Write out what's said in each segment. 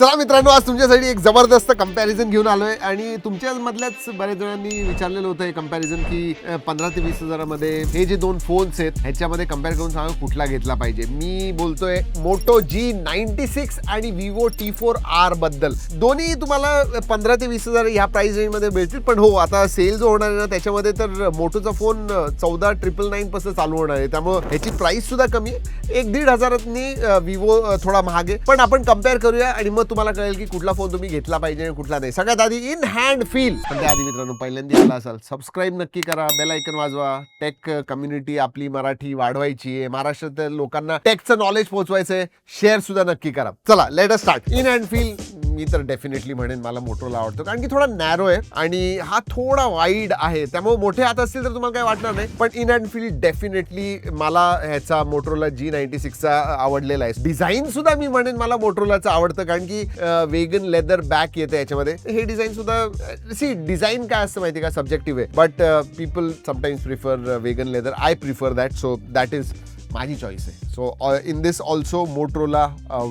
चला मित्रांनो आज तुमच्यासाठी एक जबरदस्त कंपॅरिझन घेऊन आलोय. आणि तुमच्या मधल्याच बऱ्याच जणांनी विचारलेलं होतं हे कंपॅरिझन की पंधरा ते वीस हजारामध्ये हे जे दोन फोन्स आहेत ह्याच्यामध्ये कंपेअर करून सांगा कुठला घेतला पाहिजे. मी बोलतोय मोटो जी नाईन्टी सिक्स आणि विवो टी फोर आरबद्दल. दोन्ही तुम्हाला पंधरा ते वीस हजार ह्या प्राइस रेंजमध्ये मिळतील पण हो आता सेल जो होणार आहे ना त्याच्यामध्ये तर मोटोचा फोन चौदा ट्रिपल नाईन पासून चालू होणार आहे. त्यामुळे ह्याची प्राइस सुद्धा कमी आहे. एक दीड हजारांनी विवो थोडा महाग आहे. पण आपण कंपेअर करूया आणि मग तुम्हाला कळेल की कुठला फ़ोन तुम्ही घेतला पाहिजे आणि कुठला नाही. सगळ्यात आधी इन हँड फील पण त्याआधी मित्रांनो, पहिल्यांदा आला असाल सबस्क्राईब नक्की करा बेल ऐकन वाजवा. टेक कम्युनिटी आपली मराठी वाढवायची आहे. महाराष्ट्रातील लोकांना टेकचं नॉलेज पोहोचवायचंय. शेअर सुद्धा नक्की करा. चला let start in hand feel मी तर डेफिनेटली म्हणेन, मला मोटोला आवडतो. कारण की थोडा नॅरो आहे आणि हा थोडा वाईड आहे. त्यामुळे मोठे हात असतील तर तुम्हाला काही वाटणार नाही. पण इन अँड फील डेफिनेटली मला ह्याचा मोटोला जी नाईन्टी सिक्सचा आवडलेला आहे. डिझाईन सुद्धा मी म्हणेन, मला मोटोलाचं आवडतं. कारण की वेगन लेदर बॅक येते याच्यामध्ये. हे डिझाईन सुद्धा सी डिझाईन काय असतं माहिती का? सब्जेक्टिव्ह आहे. But people sometimes prefer vegan leather I prefer that so that is माझी चॉईस आहे. So in this also Motorola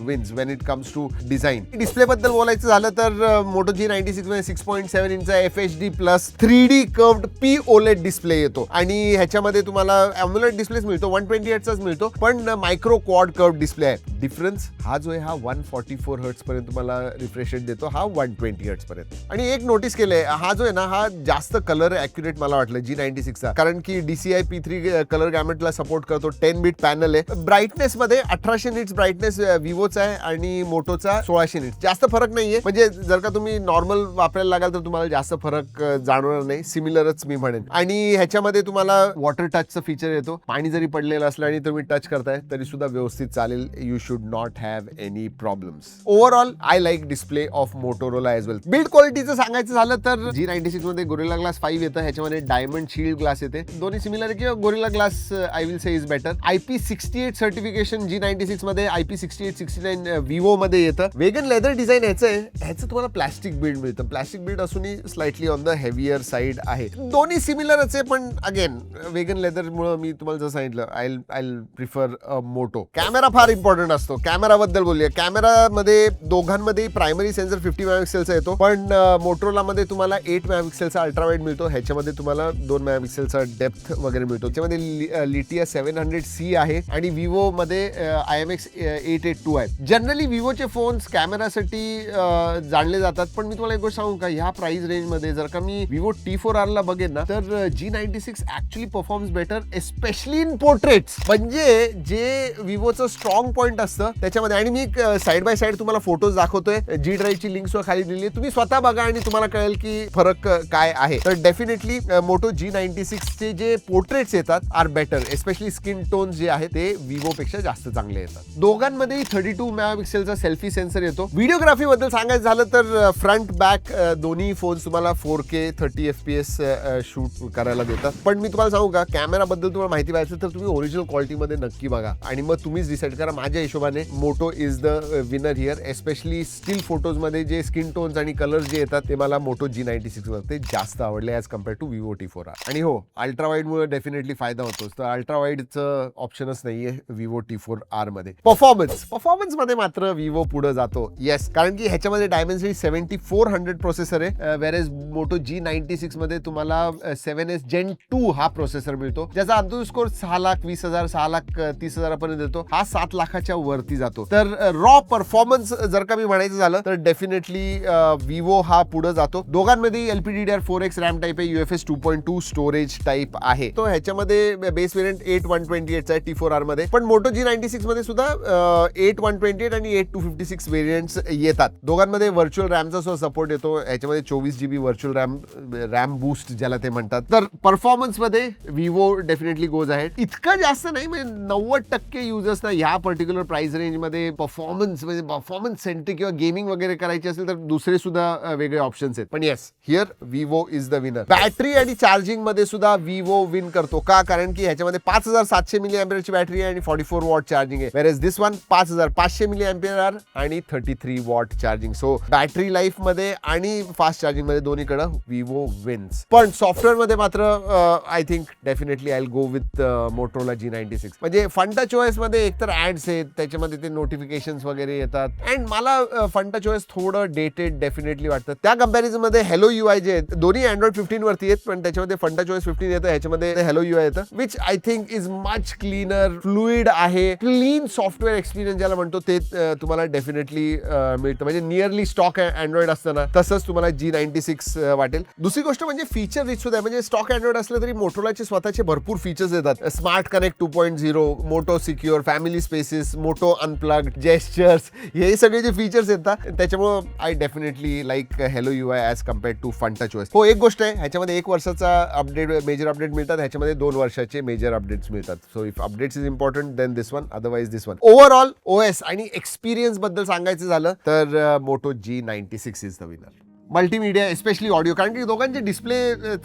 wins when it comes to design डिस्प्लेबद्दल बोलायचं झालं तर मोटो जी नाईन्टी सिक्समध्ये सिक्स पॉईंट सेव्हन इंचा F H D plus three D curved P OLED display येतो. आणि ह्याच्यामध्ये तुम्हाला अम्युलेट डिस्प्लेच मिळतो वन ट्वेंटी एटचाच मिळतो पण मायक्रो क्वाड कर्व डिस्प्ले आहे डिफरन्स हा जो आहे हा वन फॉर्टी फोर हर्ट्स पर्यंत तुम्हाला रिफ्रेश रेट देतो हा वन ट्वेंटी हर्ट्स पर्यंत. आणि एक नोटीस केलंय हा जो आहे ना हा जास्त कलर अॅक्युरेट मला वाटलं जी नाईन्टी सिक्सचा कारण की डीसीआय पी थ्री कलर गॅमेटला सपोर्ट करतो टेन बीट पॅनल आहे. ब्राईटनेस मध्ये अठराशे निट्स ब्राईटनेस विवोचा आहे आणि मोटोचा सोळाशे निट्स जास्त फरक नाहीये. म्हणजे जर का तुम्ही नॉर्मल वापरायला लागाल तर तुम्हाला जास्त फरक जाणवणार नाही. सिमिलरच मी म्हणेन. आणि ह्याच्यामध्ये तुम्हाला वॉटर टचचं फीचर येतो. पाणी जरी पडलेलं असलं आणि तुम्ही टच करताय तरी सुद्धा व्यवस्थित चालेल. You should not have any problems overall I like display of Motorola as well build क्वालिटीचं सांगायचं झालं तर जी नाईन्टी सिक्स मध्ये गोरिला ग्लास फाईव्ह येतं. ह्याच्यामध्ये डायमंड शील्ड ग्लास येते. दोन्ही सिमिलर किंवा Gorilla Glass I will say is better I P sixty eight certification G ninety six मध्ये I P sixty eight sixty nine Vivo मध्ये येतं. Vegan leather design ह्याचं आहे. ह्याचं तुम्हाला प्लास्टिक बिल्ड मिळतं. प्लास्टिक बिल्ड असूनही slightly on the heavier side आहे. दोन्ही सिमिलरच आहे, पण अगेन वेगन लेदर मुळे मी तुम्हाला जसं सांगितलं I I prefer Moto camera far important असतो. कॅमेरा बद्दल बोलूया. कॅमेरा मध्ये, दोघांमध्ये प्रायमरी सेन्सर फिफ्टी मेगापिक्सेलचा येतो. पण मोटरोला मध्ये तुम्हाला एट मेगापिक्सेलचा अल्ट्रावाईड मिळतो. ह्याच्यामध्ये तुम्हाला दोन मेगापिक्सेलचा डेप्थ वगैरे मिळतो. त्याच्यामध्ये लिटिया सेव्हन हंड्रेड सी आहे. आणि विवो मध्ये I M X eight eight two आहे जनरली विवोचे फोन्स कॅमेरासाठी जाणले जातात. पण मी तुम्हाला एक गोष्ट सांगू का? ह्या प्राइस रेंजमध्ये जर का मी विवो टी फोर आर ला बघेन ना, तर G ninety six actually performs better especially in portraits म्हणजे जे विवोचं स्ट्रॉंग पॉईंट असतं, त्याच्यामध्ये. आणि मी साईड बाय साईड तुम्हाला फ़ोटोज़ दाखवतोय. जी ड्राईव्हची लिंक खाली दिली तुम्ही स्वतः बघा आणि तुम्हाला कळेल की फरक काय आहे. तर डेफिनेटली मोटो जी नाईन्टी सिक्सचे जे पोर्ट्रेट्स येतात are better especially skin tone जे आहे ते विवोपेक्षा जास्त चांगले येतात. दोघांमध्ये थर्टी टू मेगापिक्सेलचा सेल्फी सेन्सर येतो. व्हिडिओग्राफी बद्दल सांगायचं झालं तर फ्रंट बॅक दोन्ही फोन तुम्हाला four K thirty F P S shoot करायला देतात. पण मी तुम्हाला सांगू का कॅमेरा बद्दल तुम्हाला माहिती पाहिजे तर तुम्ही ओरिजिनल क्वालिटीमध्ये नक्की बघा. आणि मग तुम्हीच डिसाईड करा. माझ्या हिशोबाने Moto is the winner here especially still फोटोजमध्ये जे स्किन टोन्स आणि कलर्स जे येतात ते मला मोटो जी नाईन्टी सिक्स ते जास्त आवडले as compared to Vivo T four आणि हो अल्ट्रा वाईडमुळे डेफिनेटली फायदा होतोच. तर अल्ट्रा वाईडचं ऑप्शनच आहे विवो टी फोर आर मध्ये. परफॉर्मन्स परफॉर्मन्स मध्ये मात्र विवो पुढे जातो. येस कारण की ह्याच्यामध्ये Dimensity seventy four hundred processor आहे. Whereas Moto G ninety six मध्ये तुम्हाला सेव्हन एस जेन टू हा प्रोसेसर मिळतो. ज्याचा अंतिम स्कोर सहा लाख वीस हज़ार सहा लाख अ, तीस हजारापर्यंत येतो. हा सात लाखाच्या वरती जातो. तर रॉ परफॉर्मन्स जर का मी म्हणायचं झालं तर डेफिनेटली विवो हा पुढे जातो. दोघांमध्ये LPD D R four X RAM type आहे. UFS two point two storage type आहे. तो ह्याच्यामध्ये base variant eight one twenty एटचा आहे टी फोर आर मध्ये. पण मोटो जी नाईन्टी सिक्स मध्ये सुद्धा एट वन ट्वेंटी एट आणि eight two fifty six variants येतात. दोघांमध्ये व्हर्च्युअल रॅमचा सुद्धा सपोर्ट येतो. ह्याच्यामध्ये चोवीस GB virtual RAM RAM boost ज्याला ते म्हणतात. तर परफॉर्मन्स मध्ये विवो डेफिनेटली गोज आहे इतकं जास्त नाही म्हणजे नव्वद टक्के युजर्सना ह्या पर्टिक्युलर प्राइस रेंजमध्ये परफॉर्मन्स म्हणजे परफॉर्मन्स सेंट्रिक किंवा गेमिंग वगैरे करायची असेल तर दुसरे सुद्धा अ, वेगळे ऑप्शन्स आहेत. पण yes here Vivo is the winner battery आणि चार्जिंग मध्ये सुद्धा विवो विन करतो. का? कारण की ह्याच्यामध्ये पाच हज़ार सातशे मिली ची बॅटरी आहे आणि फॉर्टी फोर वॉट चार्जिंग आहे वेर दिस वन पाच हज़ार पाचशे मिली अँपियर आर आणि thirty three watt charging so battery life मध्ये आणि फास्ट चार्जिंग मध्ये दोन्हीकडं विवो विन्स पण सॉफ्टवेअर मध्ये मात्र I think definitely I go with Motorola G ninety six म्हणजे फंटा चॉईस मध्ये एकतर ऍड्स आहेत, त्याच्यामध्ये ते नोटिफिकेशन वगैरे येतात। अँड मला फंटा चॉईस थोडं डेटेड डेफिनेटली वाटतं। त्या कम्पॅरिझन मध्ये हॅलो यू आय जे आहेत, दोन्ही अँड्रॉइड फिफ्टीन वरती आहेत, पण त्याच्यामध्ये फंटा चॉईस फिफ्टीन येतं, ह्याच्यामध्ये हॅलो यू आय येतं। Which I think is much cleaner fluid आहे. क्लीन सॉफ्टवेअर एक्सपिरियन्स ज्याला म्हणतो ते तुम्हाला डेफिनेटली मिळतं. म्हणजे नियरली स्टॉक अँड्रॉइड असतं ना, तसंच तुम्हाला जी नाईन्टी सिक्स वाटेल. दुसरी गोष्ट म्हणजे फीचर रिच सुद्धा म्हणजे स्टॉक अँड्रॉइड असलं तरी मोटोलाचे स्वतःचे भरपूर फीचर्स येतात. Smart connect two point zero Moto secure family spaces Moto unplug gestures हे सगळे जे फीचर्स येतात, त्याच्यामुळं I definitely like hello U I as compared to Funtouch OS हो, एक गोष्ट आहे. ह्याच्यामध्ये एक वर्षाचा अपडेट मेजर अपडेट मिळतात. ह्याच्यामध्ये दोन वर्षाचे मेजर अपडेट्स मिळतात. So if updates is important then this one otherwise this one overall O S आणि एक्सपिरियन्सबद्दल सांगायचं झालं तर Moto G ninety six is the winner multimedia specially audio कारण की दोघांचे डिस्प्ले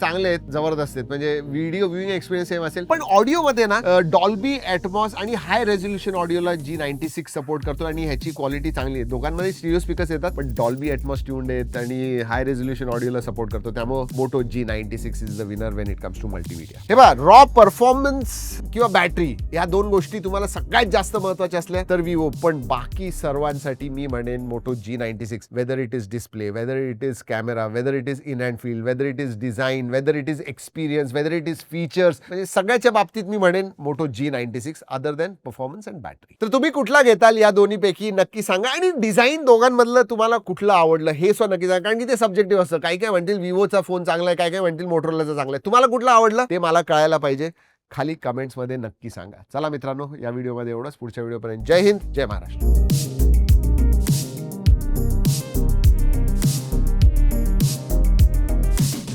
चांगले आहेत, ज़बरदस्त आहेत. म्हणजे व्हिडिओ व्ह्यूइंग एक्सपिरियन्स सेम असेल. पण ऑडिओमध्ये ना डॉल्बी ॲटमॉस आणि हाय रेझोल्युशन ऑडिओला जी नाईन्टी सिक्स सपोर्ट करतो आणि ह्याची क्वालिटी चांगली आहे. दोघांमध्ये स्टिरिओ स्पीकर्स येतात, पण डॉल्बी ॲटमॉस ट्यून्ड आहेत आणि हाय रेझोल्युशन ऑडिओला सपोर्ट करतो त्यामुळे Moto G ninety six is the winner when it comes to multimedia हे बघा रॉ परफॉर्मन्स किंवा बॅटरी या दोन गोष्टी तुम्हाला सगळ्यात जास्त महत्वाच्या असल्या तर विवो पण बाकी सर्वांसाठी मी म्हणेन Moto G ninety six whether it is display whether it is camera whether it is in hand field whether it is design whether it is experience whether it is features म्हणजे सगळ्याच्या बाबतीत मी म्हणेन Moto G ninety six other than performance and battery तर तुम्ही कुठला घेताल? या दोन्हीपैकी नक्की सांगा. आणि डिझाईन दोघांमधलं तुम्हाला कुठलं आवडलं, हे सुद्धा नक्की सांगा. कारण की ते सब्जेक्टिव्ह असतं. काही काय म्हणतील विवोचा फ़ोन चांगला आहे काय काय म्हणतील मोटरोलाचा चांगला आहे. तुम्हाला कुठलं आवडलं? ते मला कळायला पाहिजे. खाली कमेंट्समध्ये नक्की सांगा. चला मित्रांनो, या व्हिडिओमध्ये एवढंच. पुढच्या व्हिडिओपर्यंत जय हिंद, जय महाराष्ट्र.